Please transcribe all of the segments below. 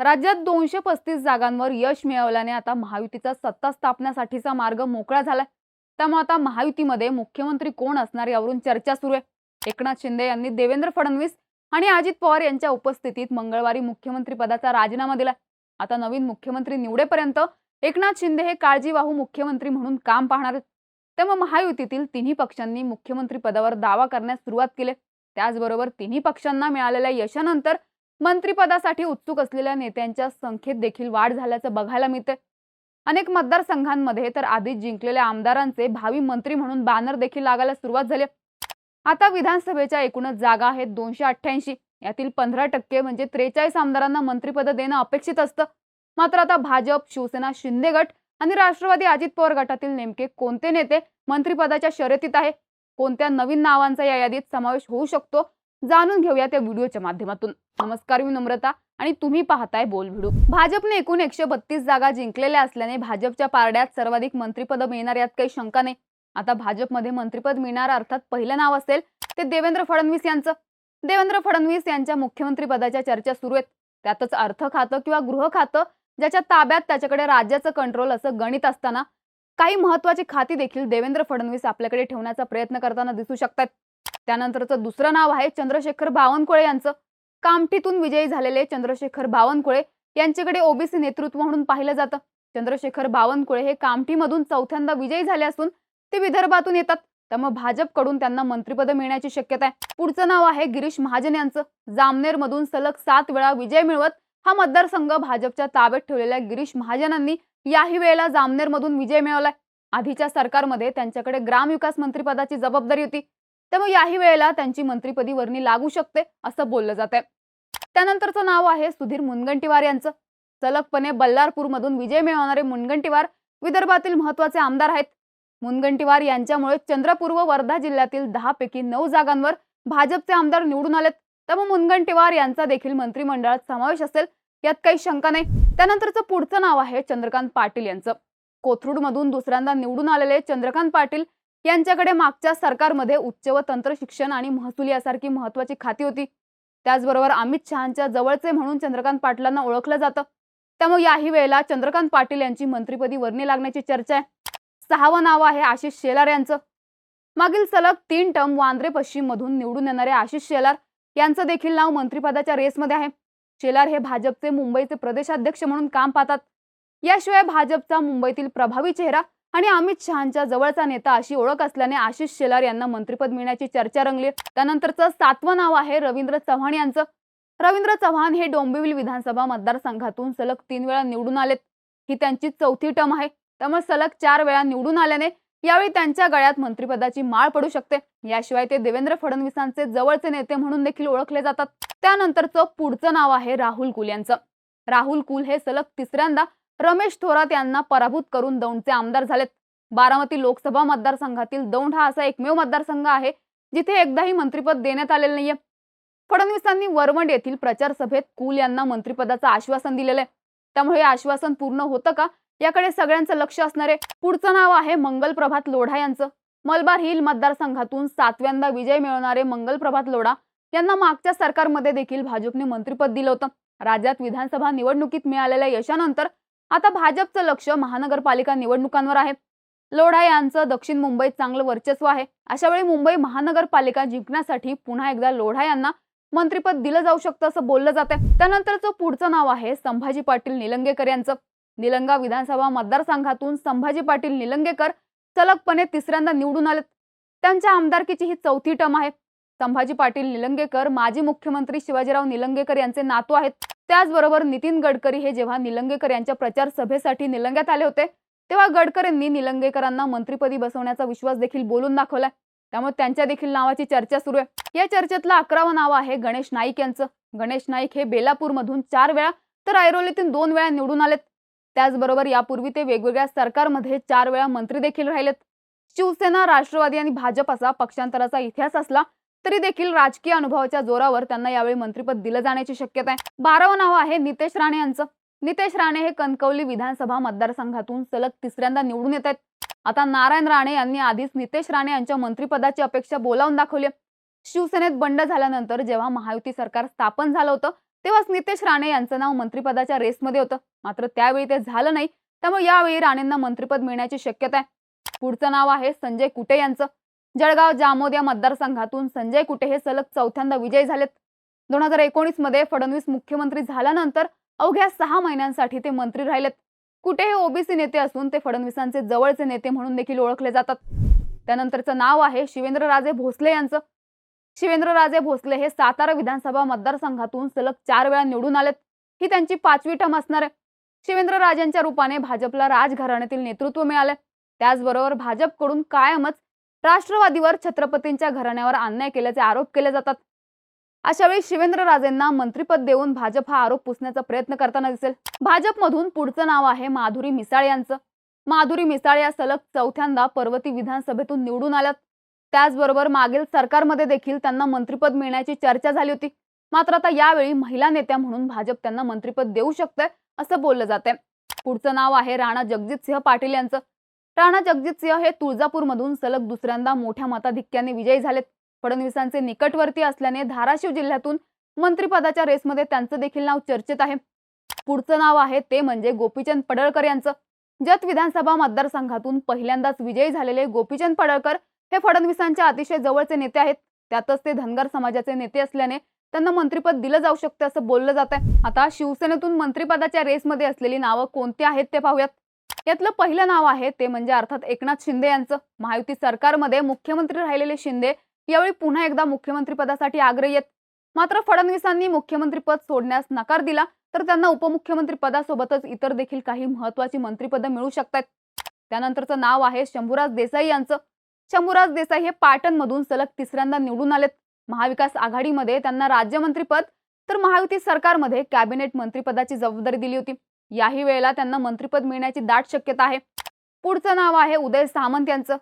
राज्यात दोनशे पस्तीस जागांवर यश मिळवल्याने आता महायुतीचा सत्ता स्थापण्यासाठीचा मार्ग मोकळा झालाय. त्यामुळे आता महायुतीमध्ये मुख्यमंत्री कोण असणार यावरून चर्चा सुरू आहे. एकनाथ शिंदे यांनी देवेंद्र फडणवीस आणि अजित पवार यांच्या उपस्थितीत मंगळवारी मुख्यमंत्री पदाचा राजीनामा दिलाय आता नवीन मुख्यमंत्री निवडेपर्यंत एकनाथ शिंदे हे काळजीवाहू मुख्यमंत्री म्हणून काम पाहणार आहेत. त्यामुळे महायुतीतील तिन्ही पक्षांनी मुख्यमंत्री पदावर दावा करण्यास सुरुवात केली त्याचबरोबर तिन्ही पक्षांना मिळालेल्या यशानंतर मंत्रिपदासाठी उत्सुक असलेल्या नेत्यांच्या संख्येत देखील वाढ झाल्याचं बघायला मिळते अनेक मतदारसंघांमध्ये तर आधीच जिंकलेल्या आमदारांचे भावी मंत्री म्हणून बॅनर देखील लागायला सुरुवात झाली आता विधानसभेच्या एकूणच जागा आहेत दोनशे अठ्ठ्याऐंशी. यातील पंधरा टक्के म्हणजे त्रेचाळीस आमदारांना मंत्रिपद देणं अपेक्षित असतं. मात्र आता भाजप शिवसेना शिंदे गट आणि राष्ट्रवादी अजित पवार गटातील नेमके कोणते नेते मंत्रिपदाच्या शर्यतीत आहे कोणत्या नवीन नावांचा या यादीत समावेश होऊ शकतो? जाणून घेऊया त्या व्हिडिओच्या माध्यमातून. नमस्कार मी नम्रता आणि तुम्ही पाहताय बोल भिडू भाजपने एकूण एकशे बत्तीस जागा जिंकलेल्या असल्याने भाजपच्या पारड्यात सर्वाधिक मंत्रिपद मिळणार यात काही शंका नाही. आता भाजपमध्ये मंत्रिपद मिळणार अर्थात पहिलं नाव असेल ते देवेंद्र फडणवीस यांचं. देवेंद्र फडणवीस यांच्या मुख्यमंत्री पदाच्या चर्चा सुरू आहेत. त्यातच अर्थ खातं किंवा गृह खातं ज्याच्या ताब्यात त्याच्याकडे राज्याचं कंट्रोल असं गणित असताना काही महत्वाची खाती देखील देवेंद्र फडणवीस आपल्याकडे ठेवण्याचा प्रयत्न करताना दिसू शकतात त्यानंतरचं दुसरं नाव आहे चंद्रशेखर बावनकुळे यांचं. कामठीतून विजयी झालेले चंद्रशेखर बावनकुळे यांच्याकडे ओबीसी नेतृत्व म्हणून पाहिलं जातं. चंद्रशेखर बावनकुळे हे कामठीमधून चौथ्यांदा विजयी झाले असून ते विदर्भातून येतात. त्यामुळे भाजपकडून त्यांना मंत्रिपद मिळण्याची शक्यता आहे. पुढचं नाव आहे गिरीश महाजन यांचं. जामनेर मधून सलग सात वेळा विजय मिळवत हा मतदारसंघ भाजपच्या ताब्यात ठेवलेल्या गिरीश महाजनांनी याही वेळेला जामनेर मधून विजय मिळवलाय. आधीच्या सरकारमध्ये त्यांच्याकडे ग्रामविकास मंत्रिपदाची जबाबदारी होती. त्यामुळे याही वेळेला त्यांची मंत्रीपदी वर्णी लागू शकते असं बोललं जात आहे त्यानंतरचं नाव आहे सुधीर मुनगंटीवार यांचं. सलगपणे बल्लारपूरमधून विजय मिळवणारे मुनगंटीवार विदर्भातील महत्त्वाचे आमदार आहेत. मुनगंटीवार यांच्यामुळे चंद्रपूर व वर्धा जिल्ह्यातील दहा पैकी नऊ जागांवर भाजपचे आमदार निवडून आलेत. त्यामुळे मुनगंटीवार यांचा देखील मंत्रिमंडळात समावेश असेल यात काही शंका नाही. त्यानंतरचं पुढचं नाव आहे चंद्रकांत पाटील यांचं. कोथरूडमधून दुसऱ्यांदा निवडून आलेले चंद्रकांत पाटील यांच्याकडे मागच्या सरकारमध्ये उच्च व तंत्र शिक्षण आणि महसूल यासारखी महत्वाची खाती होती. त्याचबरोबर अमित शहाच्या जवळचे म्हणून चंद्रकांत पाटलांना ओळखलं जातं. त्यामुळे याही वेळेला चंद्रकांत पाटील यांची मंत्रीपदी वर्णी लागण्याची चर्चा आहे. सहावं नाव आहे आशिष शेलार यांचं. मागील सलग तीन टर्म वांद्रे पश्चिम मधून निवडून येणारे आशिष शेलार यांचं देखील नाव मंत्रिपदाच्या रेसमध्ये आहे. शेलार हे भाजपचे मुंबईचे प्रदेशाध्यक्ष म्हणून काम पाहतात. याशिवाय भाजपचा मुंबईतील प्रभावी चेहरा आणि अमित शहाच्या जवळचा नेता अशी ओळख असल्याने आशिष शेलार यांना मंत्रिपद मिळण्याची चर्चा रंगली. त्यानंतरचं सातवं नाव आहे रवींद्र चव्हाण यांचं. रवींद्र चव्हाण हे डोंबिवली विधानसभा मतदारसंघातून सलग तीन वेळा निवडून आलेत. ही त्यांची चौथी टर्म आहे. त्यामुळे सलग चार वेळा निवडून आल्याने यावेळी त्यांच्या गळ्यात मंत्रिपदाची माळ पडू शकते. याशिवाय ते देवेंद्र फडणवीसांचे जवळचे नेते म्हणून देखील ओळखले जातात. त्यानंतरचं पुढचं नाव आहे राहुल कुल यांचं. राहुल कुल हे सलग तिसऱ्यांदा रमेश थोरात यांना पराभूत करून दौंडचे आमदार झालेत. बारामती लोकसभा मतदारसंघातील दौंड हा असा एकमेव मतदारसंघ आहे जिथे एकदाही मंत्रिपद देण्यात आलेलं नाहीये. फडणवीसांनी वरवंड येथील प्रचार सभेत कुल यांना मंत्रिपदाचं आश्वासन दिलेलं आहे. त्यामुळे हे आश्वासन पूर्ण होतं का? याकडे सगळ्यांचं लक्ष असणारे पुढचं नाव आहे मंगल प्रभात लोढा यांचं. मलबार हिल मतदारसंघातून सातव्यांदा विजय मिळवणारे मंगल प्रभात लोढा यांना मागच्या सरकारमध्ये देखील भाजपने मंत्रिपद दिलं होतं. राज्यात विधानसभा निवडणुकीत मिळालेल्या यशानंतर आता भाजपचं लक्ष महानगरपालिका निवडणुकांवर आहे. लोढा यांचं दक्षिण मुंबईत चांगलं वर्चस्व आहे. अशा वेळी मुंबई महानगरपालिका जिंकण्यासाठी पुन्हा एकदा लोढा यांना मंत्रिपद दिलं जाऊ शकतं असं बोललं जात आहे त्यानंतरचं पुढचं नाव आहे संभाजी पाटील निलंगेकर यांचं. निलंगा विधानसभा मतदारसंघातून संभाजी पाटील निलंगेकर सलगपणे तिसऱ्यांदा निवडून आलेत. त्यांच्या आमदारकीची ही चौथी टम आहे. संभाजी पाटील निलंगेकर माजी मुख्यमंत्री शिवाजीराव निलंगेकर यांचे नातू आहेत. त्याचबरोबर नितीन गडकरी हे जेव्हा निलंगेकर यांच्या प्रचार सभेसाठी निलंग्यात आले होते तेव्हा गडकरींनी निलंगेकरांना मंत्रीपदी बसवण्याचा विश्वास देखील बोलून दाखवलाय. त्यामुळे त्यांच्या देखील नावाची चर्चा सुरू आहे. या चर्चेतलं अकरावं नाव आहे गणेश नाईक यांचं. गणेश नाईक हे बेलापूरमधून चार वेळा तर ऐरोलीतून दोन वेळा निवडून आलेत. त्याचबरोबर यापूर्वी ते वेगवेगळ्या सरकारमध्ये चार वेळा मंत्री देखील राहिलेत. शिवसेना राष्ट्रवादी आणि भाजप असा पक्षांतराचा इतिहास असला तरी देखील राजकीय अनुभवाच्या जोरावर त्यांना यावेळी मंत्रिपद दिलं जाण्याची शक्यता आहे. बारावं नाव आहे नितेश राणे यांचं. नितेश राणे हे कणकवली विधानसभा मतदारसंघातून सलग तिसऱ्यांदा निवडून येत आहेत. आता नारायण राणे यांनी आधीच नितेश राणे यांच्या मंत्रिपदाची अपेक्षा बोलावून दाखवली शिवसेनेत बंड झाल्यानंतर जेव्हा महायुती सरकार स्थापन झालं होतं तेव्हाच नितेश राणे यांचं नाव मंत्रिपदाच्या रेसमध्ये होतं. मात्र त्यावेळी ते झालं नाही. त्यामुळे यावेळी राणेंना मंत्रिपद मिळण्याची शक्यता आहे. पुढचं नाव आहे संजय कुटे यांचं. जळगाव जामोद या मतदारसंघातून संजय कुटे हे सलग चौथ्यांदा विजयी झालेत. दोन हजार एकोणीसमध्ये फडणवीस मुख्यमंत्री झाल्यानंतर अवघ्या सहा महिन्यांसाठी ते मंत्री राहिलेत. कुठे हे ओबीसी नेते असून ते फडणवीसांचे जवळचे नेते म्हणून देखील ओळखले जातात. त्यानंतरचं नाव आहे शिवेंद्रराजे भोसले यांचं. शिवेंद्रराजे भोसले हे सातारा विधानसभा मतदारसंघातून सलग चार वेळा निवडून आलेत. ही त्यांची पाचवी टम असणार आहे. शिवेंद्रराजेंच्या रूपाने भाजपला राजघराण्यातील नेतृत्व मिळाले त्याचबरोबर भाजपकडून कायमच राष्ट्रवादीवर छत्रपतींच्या घराण्यावर अन्याय केल्याचे आरोप केले जातात. अशावेळी शिवेंद्र राजेंना मंत्रीपद देऊन भाजप हा आरोप पुसण्याचा प्रयत्न करताना दिसेल. भाजपमधून पुढचं नाव आहे माधुरी मिसाळ यांचं. माधुरी मिसाळ या सलग चौथ्यांदा पर्वती विधानसभेतून निवडून आल्यात. त्याचबरोबर मागील सरकारमध्ये देखील त्यांना मंत्रीपद मिळण्याची चर्चा झाली होती. मात्र आता यावेळी महिला नेत्या म्हणून भाजप त्यांना मंत्रीपद देऊ शकते असं बोललं जाते पुढचं नाव आहे राणा जगजितसिंह पाटील यांचं. राणा जगजितसिंह हे तुळजापूरमधून सलग दुसऱ्यांदा मोठ्या मताधिक्याने विजयी झालेत. फडणवीसांचे निकटवर्ती असल्याने धाराशिव जिल्ह्यातून मंत्रिपदाच्या रेसमध्ये त्यांचं देखील नाव चर्चेत आहे. पुढचं नाव आहे ते म्हणजे गोपीचंद पडळकर यांचं. जत विधानसभा मतदारसंघातून पहिल्यांदाच विजयी झालेले गोपीचंद पडळकर हे फडणवीसांच्या अतिशय जवळचे नेते आहेत. त्यातच ते धनगर समाजाचे नेते असल्याने त्यांना मंत्रिपद दिलं जाऊ शकते असं बोललं जात आहे आता शिवसेनेतून मंत्रिपदाच्या रेसमध्ये असलेली नावं कोणती आहेत ते पाहूयात. यातलं पहिलं नाव आहे ते म्हणजे अर्थात एकनाथ शिंदे यांचं. महायुती सरकारमध्ये मुख्यमंत्री राहिलेले शिंदे यावेळी पुन्हा एकदा मुख्यमंत्रीपदासाठी आग्रही आहेत. मात्र फडणवीसांनी मुख्यमंत्रीपद सोडण्यास नकार दिला तर त्यांना उपमुख्यमंत्री पदासोबतच इतर देखील काही महत्वाची मंत्रीपदं मिळू शकतात त्यानंतरचं नाव आहे शंभूराज देसाई यांचं. शंभूराज देसाई हे पाटणमधून सलग तिसऱ्यांदा निवडून आलेत. महाविकास आघाडीमध्ये त्यांना राज्यमंत्रीपद तर महायुती सरकारमध्ये कॅबिनेट मंत्रीपदाची जबाबदारी दिली होती. याही वेळेला त्यांना मंत्रिपद मिळण्याची दाट शक्यता आहे. पुढचं नाव आहे उदय सामंत यांचं.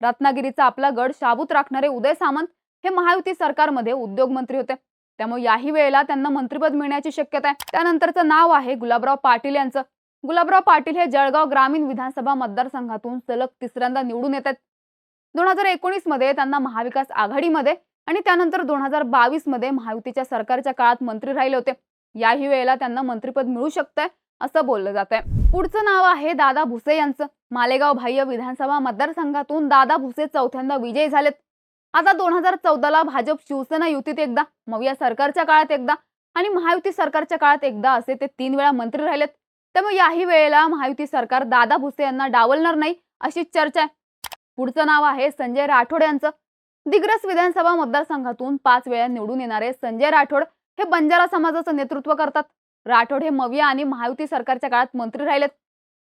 रत्नागिरीचा आपला गड शाबूत राखणारे उदय सामंत हे महायुती सरकारमध्ये उद्योग मंत्री होते. त्यामुळे याही वेळेला त्यांना मंत्रिपद मिळण्याची शक्यता आहे. त्यानंतरचं नाव आहे गुलाबराव पाटील यांचं. गुलाबराव पाटील हे जळगाव ग्रामीण विधानसभा मतदारसंघातून सलग तिसऱ्यांदा निवडून येतात दोन हजार एकोणीसमध्ये त्यांना महाविकास आघाडीमध्ये आणि त्यानंतर दोन हजार बावीसमध्ये महायुतीच्या सरकारच्या काळात मंत्री राहिले होते. याही वेळेला त्यांना मंत्रिपद मिळू शकतंय. असं बोललं जात आहे पुढचं नाव आहे दादा भुसे यांचं. मालेगाव बाह्य विधानसभा मतदारसंघातून दादा भुसे चौथ्यांदा विजयी झालेत. आता दोन हजार चौदाला भाजप शिवसेना युतीत एकदा मविया सरकारच्या काळात एकदा आणि महायुती सरकारच्या काळात एकदा असे ते तीन वेळा मंत्री राहिलेत. त्यामुळे याही वेळेला महायुती सरकार दादा भुसे यांना डावलणार नाही अशी चर्चा आहे. पुढचं नाव आहे संजय राठोड यांचं. दिग्रस विधानसभा मतदारसंघातून पाच वेळा निवडून येणारे संजय राठोड हे बंजारा समाजाचं नेतृत्व करतात. राठोड हे मविया आणि महायुती सरकारच्या काळात मंत्री राहिलेत.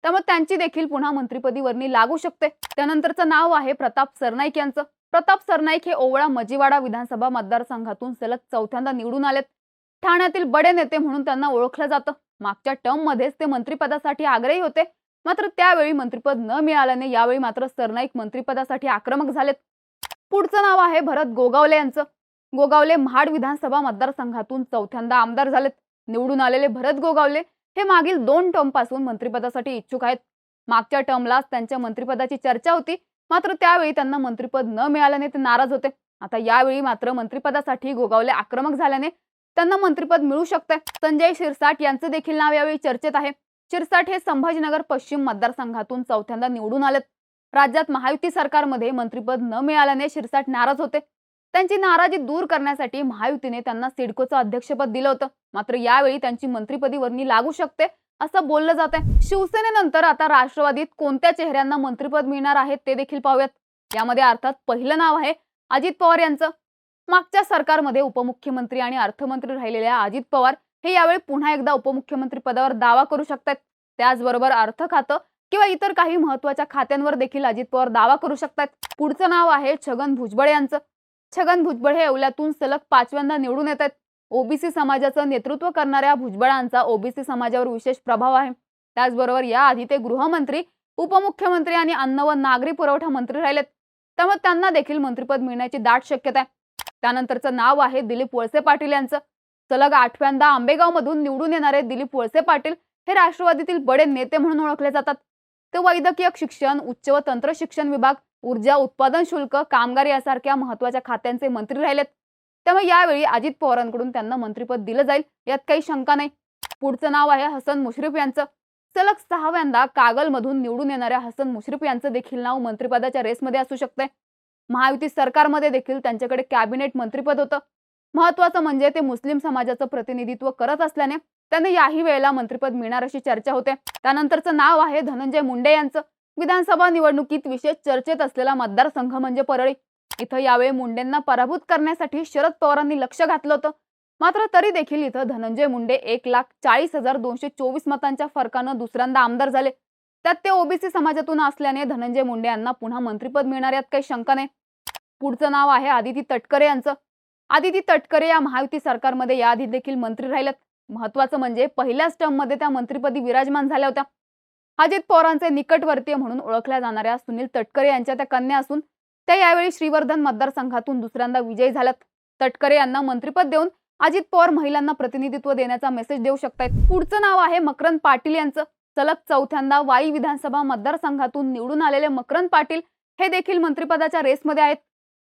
त्यामुळे त्यांची देखील पुन्हा मंत्रीपदी वर्णी लागू शकते. त्यानंतरचं नाव आहे प्रताप सरनाईक यांचं. प्रताप सरनाईक हे ओवळा मजीवाडा विधानसभा मतदारसंघातून सलग चौथ्यांदा निवडून आलेत. ठाण्यातील बडे नेते म्हणून त्यांना ओळखलं जातं. मागच्या टर्म मध्येच ते मंत्रिपदासाठी आग्रही होते. मात्र त्यावेळी मंत्रिपद न मिळाल्याने यावेळी मात्र सरनाईक मंत्रिपदासाठी आक्रमक झालेत. पुढचं नाव आहे भरत गोगावले यांचं. गोगावले महाड विधानसभा मतदारसंघातून चौथ्यांदा आमदार झालेत. निवडून आलेले भरत गोगावले हे मागील दोन टर्मपासून मंत्रिपदासाठी इच्छुक आहेत. मागच्या टर्मलाच त्यांच्या मंत्रिपदाची चर्चा होती. मात्र त्यावेळी त्यांना मंत्रिपद न मिळाल्याने ते नाराज होते. आता यावेळी मात्र मंत्रिपदासाठी गोगावले आक्रमक झाल्याने त्यांना मंत्रिपद मिळू शकतंय. संजय शिरसाट यांचं देखील नाव यावेळी चर्चेत आहे. शिरसाट हे संभाजीनगर पश्चिम मतदारसंघातून चौथ्यांदा निवडून आलेत. राज्यात महायुती सरकारमध्ये मंत्रिपद न मिळाल्याने शिरसाट नाराज होते. त्यांची नाराजी दूर करण्यासाठी महायुतीने त्यांना सिडकोचं अध्यक्षपद दिलं होतं. मात्र यावेळी त्यांची मंत्रीपदी वर्णी लागू शकते असं बोललं जात आहे शिवसेनेनंतर आता राष्ट्रवादीत कोणत्या चेहऱ्यांना मंत्रीपद मिळणार आहेत ते देखील पाहूयात. यामध्ये अर्थात पहिलं नाव आहे अजित पवार यांचं. मागच्या सरकारमध्ये उपमुख्यमंत्री आणि अर्थमंत्री राहिलेल्या अजित पवार हे यावेळी पुन्हा एकदा उपमुख्यमंत्री पदावर दावा करू शकतात त्याचबरोबर अर्थ खातं किंवा इतर काही महत्त्वाच्या खात्यांवर देखील अजित पवार दावा करू शकतात पुढचं नाव आहे छगन भुजबळ यांचं. छगन भुजबळ हे येवल्यातून सलग पाचव्यांदा निवडून येत आहेत. ओबीसी समाजाचं नेतृत्व करणाऱ्या भुजबळांचा ओबीसी समाजावर विशेष प्रभाव आहे. त्याचबरोबर याआधी ते गृहमंत्री उपमुख्यमंत्री आणि अन्न व नागरी पुरवठा मंत्री राहिलेत. त्यामुळे त्यांना देखील मंत्रिपद मिळण्याची दाट शक्यता आहे. त्यानंतरचं नाव आहे दिलीप वळसे पाटील यांचं. सलग आठव्यांदा आंबेगावमधून निवडून येणारे दिलीप वळसे पाटील हे राष्ट्रवादीतील बडे नेते म्हणून ओळखले जातात. ते वैद्यकीय शिक्षण उच्च व तंत्र शिक्षण विभाग ऊर्जा उत्पादन शुल्क कामगार यासारख्या महत्त्वाच्या खात्यांचे मंत्री राहिलेत. त्यामुळे यावेळी अजित पवारांकडून त्यांना मंत्रिपद दिलं जाईल यात काही शंका नाही. पुढचं नाव आहे हसन मुश्रीफ यांचं. सलग सहाव्यांदा कागलमधून निवडून येणाऱ्या हसन मुश्रीफ यांचं देखील नाव मंत्रिपदाच्या रेसमध्ये असू शकते महायुती सरकारमध्ये देखील त्यांच्याकडे कॅबिनेट मंत्रिपद होतं. महत्वाचं म्हणजे ते मुस्लिम समाजाचं प्रतिनिधित्व करत असल्याने त्यांना याही वेळेला मंत्रिपद मिळणार अशी चर्चा होते. त्यानंतरचं नाव आहे धनंजय मुंडे यांचं. विधानसभा निवडणुकीत विशेष चर्चेत असलेला मतदारसंघ म्हणजे परळी. इथं यावेळी मुंडेंना पराभूत करण्यासाठी शरद पवारांनी लक्ष घातलं होतं. मात्र तरी देखील इथं धनंजय मुंडे एक लाख चाळीस हजार दोनशे चोवीस मतांच्या फरकानं दुसऱ्यांदा आमदार झाले. त्यात ते ओबीसी समाजातून असल्याने धनंजय मुंडे यांना पुन्हा मंत्रिपद मिळणार यात काही शंका नाही. पुढचं नाव आहे आदिती तटकरे यांचं. आदिती तटकरे या महायुती सरकारमध्ये याआधी देखील मंत्री राहिल्यात महत्वाचं म्हणजे पहिल्याच टर्ममध्ये त्या मंत्रीपदी विराजमान झाल्या होत्या. अजित पवारांचे निकटवर्तीय म्हणून ओळखल्या जाणाऱ्या सुनील तटकरे यांच्या त्या कन्या असून त्या यावेळी श्रीवर्धन मतदारसंघातून दुसऱ्यांदा विजयी झाल्यात. तटकरे यांना मंत्रिपद देऊन अजित पवार महिलांना प्रतिनिधित्व देण्याचा मेसेज देऊ शकतायत. पुढचं नाव आहे मकरंद पाटील यांचं. सलग चौथ्यांदा वाई विधानसभा मतदारसंघातून निवडून आलेले मकरंद पाटील हे देखील मंत्रिपदाच्या रेसमध्ये आहेत.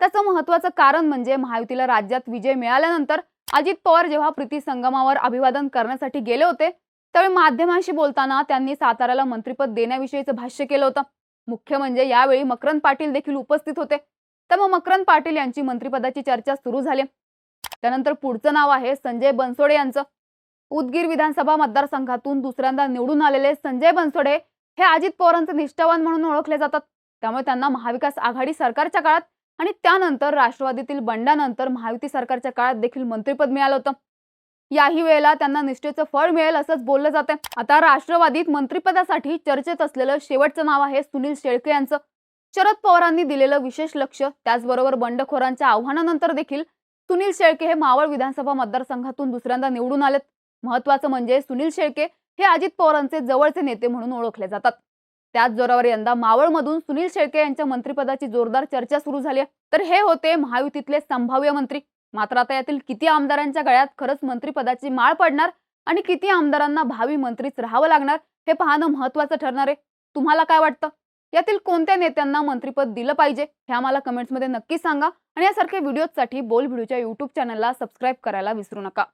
त्याचं महत्वाचं कारण म्हणजे महायुतीला राज्यात विजय मिळाल्यानंतर अजित पवार जेव्हा प्रीती संगमावर अभिवादन करण्यासाठी गेले होते त्यावेळी माध्यमांशी बोलताना त्यांनी साताऱ्याला मंत्रिपद देण्याविषयीचं भाष्य केलं होतं. मुख्य म्हणजे यावेळी मकरंद पाटील देखील उपस्थित होते. त्यामुळे मकरंद पाटील यांची मंत्रिपदाची चर्चा सुरू झाली. त्यानंतर पुढचं नाव आहे संजय बनसोडे यांचं. उदगीर विधानसभा मतदारसंघातून दुसऱ्यांदा निवडून आलेले संजय बनसोडे हे अजित पवारांचे निष्ठावान म्हणून ओळखले जातात. त्यामुळे त्यांना महाविकास आघाडी सरकारच्या काळात आणि त्यानंतर राष्ट्रवादीतील बंडानंतर महायुती सरकारच्या काळात देखील मंत्रिपद मिळालं होतं. याही वेळेला त्यांना निष्ठेचं फळ मिळेल असंच बोललं जातं आता राष्ट्रवादीत मंत्रिपदासाठी चर्चेत असलेलं शेवटचं नाव आहे सुनील शेळके यांचं. शरद पवारांनी दिलेलं विशेष लक्ष त्याचबरोबर बंडखोरांच्या आव्हानानंतर देखील सुनील शेळके हे मावळ विधानसभा मतदारसंघातून दुसऱ्यांदा निवडून आलेत. महत्वाचं म्हणजे सुनील शेळके हे अजित पवारांचे जवळचे नेते म्हणून ओळखले जातात. त्याच जोरावर यंदा मावळमधून सुनील शेळके यांच्या मंत्रिपदाची जोरदार चर्चा सुरू झाली तर हे होते महायुतीतले संभाव्य मंत्री. मात्र आता यातील किती आमदारांच्या गळ्यात खरंच मंत्रिपदाची माळ पडणार आणि किती आमदारांना भावी मंत्रीच राहावं लागणार हे पाहणं महत्वाचं ठरणार आहे. तुम्हाला काय वाटतं? यातील कोणत्या नेत्यांना मंत्रिपद दिलं पाहिजे? हे आम्हाला कमेंट्समध्ये नक्की सांगा आणि यासारख्या व्हिडिओजसाठी बोल व्हिडिओच्या युट्यूब चॅनलला सबस्क्राईब करायला विसरू नका.